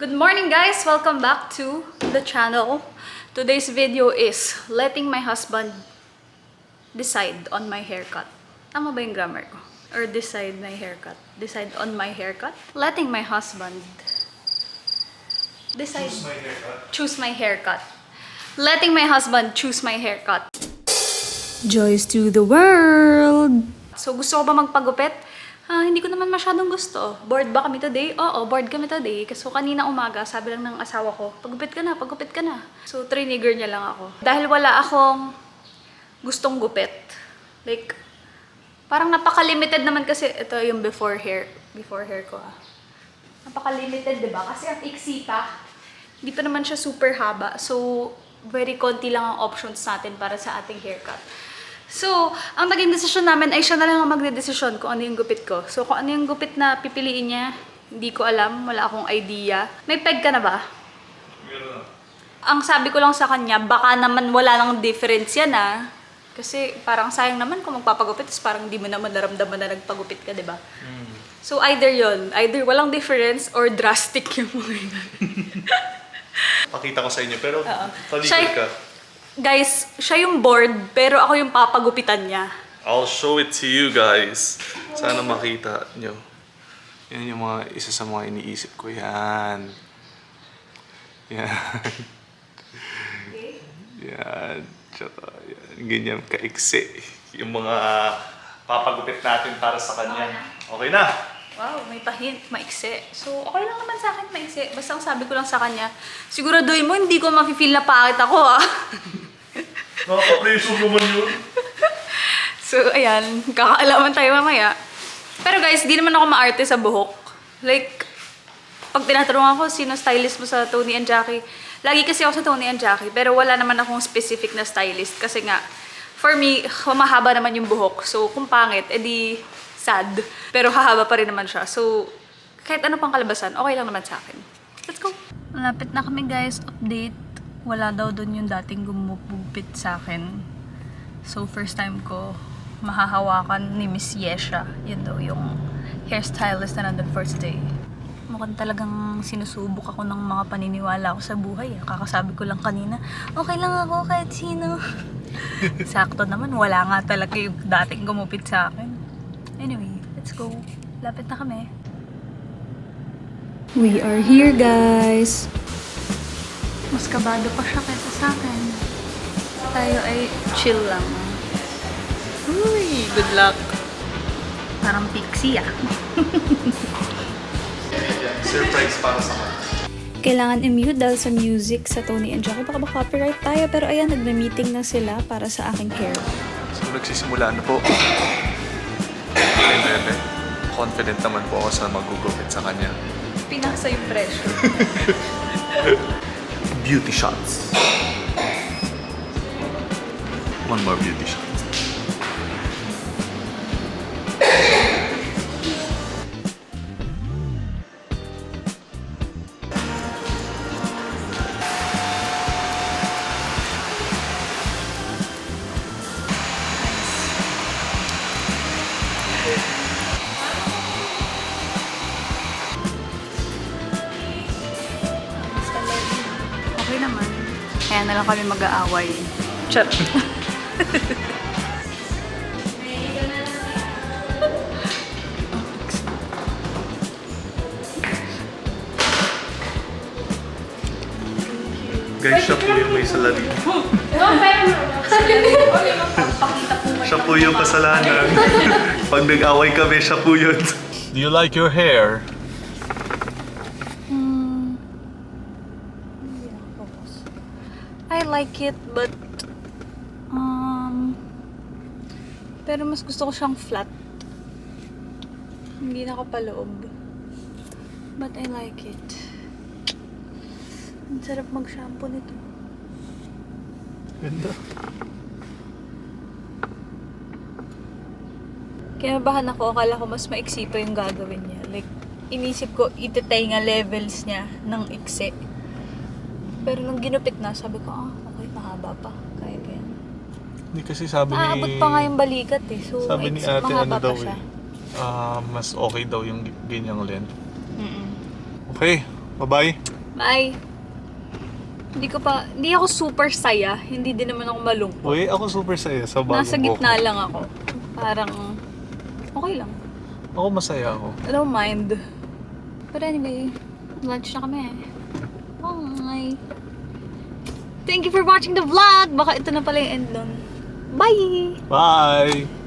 Good morning guys! Welcome back to the channel. Today's video is letting my husband decide on my haircut. Tama ba yung grammar ko? Or decide my haircut? Decide on my haircut? Letting my husband decide Choose my haircut. choose my haircut. Letting my husband choose my haircut. Joys to the world! So, gusto ko ba magpagupit? Ah, hindi ko naman masyadong gusto. Bored ba kami today? Oo, bored kami today. Kasi kanina umaga, sabi lang ng asawa ko, pagupit ka na, pagupit ka na. So, trinigger niya lang ako. Dahil wala akong gustong gupit. Like, parang napaka-limited naman kasi ito yung before hair. Before hair ko ah. Napaka-limited, di ba? Kasi ang iksi pa. Hindi pa naman siya super haba. So, very konti lang ang options natin para sa ating haircut. So, ang naging desisyon namin ay siya na lang ang magdedesisyon kung ano yung gupit ko. So, kung ano yung gupit na pipiliin niya, hindi ko alam. Wala akong idea. May peg ka na ba? Meron na. Ang sabi ko lang sa kanya, baka naman wala nang difference yan ah. Kasi parang sayang naman kung magpapagupit, tapos parang hindi mo naman naramdaman na nagpagupit ka, di ba? So either yon either walang difference or drastic yung mga yun. Pakita ko sa inyo, pero Oo. talikod Siya- ka. Guys, siya yung board, pero ako yung papagupitan niya. I'll show it to you guys. Sana makita nyo. Yan yung mga isa sa mga iniisip ko. Yan. Yan. Yan. Tsaka yan. Ganyan kaiksi. Yung mga papagupit natin para sa kanya. Okay na. Wow, may pahint, maikse. So, okay lang naman sa akin maikse. Basta ang sabi ko lang sa kanya, siguraduhin mo hindi ko mafe-feel na pangit ako ah. Nakaka-preso naman yun. So, ayan, kakaalaman tayo mamaya. Pero guys, di naman ako maarte sa buhok. Like, pag tinatanong ako, sino stylist mo sa Tony and Jackie? Lagi kasi ako sa Tony and Jackie, pero wala naman akong specific na stylist. Kasi nga, for me, humahaba naman yung buhok. So, kung pangit, edi sad. Pero hahaba pa rin naman siya. So, kahit ano pang kalabasan, okay lang naman sa akin. Let's go! Malapit na kami guys, update. Wala daw doon yung dating gumupupit sa akin. So, first time ko mahahawakan ni Miss Yesha. Yun daw yung hairstylist na nandun first day. Mukhang talagang sinusubok ako ng mga paniniwala ko sa buhay. ah. Kakasabi ko lang kanina, okay lang ako kahit sino. Sakto naman, wala nga talaga yung dating gumupit sa akin. Anyway, let's go. Lapit na kami. We are here, guys. Mas kabado pa siya kaysa sa akin. Tayo ay chill lang. Uy, good luck. Parang pixie ah. Surprise para sa kanya. Kailangan i-mute dahil sa music sa Tony and Jackie. Baka ba-copyright tayo. Pero ayan, nagme-meeting na sila para sa aking hair. So, nagsisimula na po. Okay, bebe. Confident naman po ako sa magugupit sa kanya. Pinasa yung pressure. Beauty shots. One more beauty shot. Kaya na lang kami mag-aaway. Charot. Guys, siya po yung may salarin. siya po yung kasalanan. Pag nag-away kami, siya po yun. Do you like your hair? I like it, but... Um... Pero mas gusto ko siyang flat. Hindi nakapaloob. But I like it. Ang sarap mag-shampoo nito. Ganda. Kinabahan ako, akala ko mas maiksi pa yung gagawin niya. Like, inisip ko, itatay nga levels niya ng iksi. Pero nung ginupit na, sabi ko, ah, okay, mahaba pa. Kaya yan. Hindi kasi sabi ni... Aabot pa nga yung balikat eh. So, Sabi ni ate, ano daw siya. eh. ah, mas okay daw yung ganyang length. Mm-mm. Okay, Bye-bye. Bye. Hindi ko pa, hindi ako super saya. Hindi din naman ako malungkot. Uy, ako super saya sa bagong Nasa buhok. gitna lang ako. Parang, okay lang. Ako masaya ako. I don't mind. But anyway, lunch na kami. Bye! Thank you for watching the vlog! Baka ito na pala yung end nun. Bye! Bye!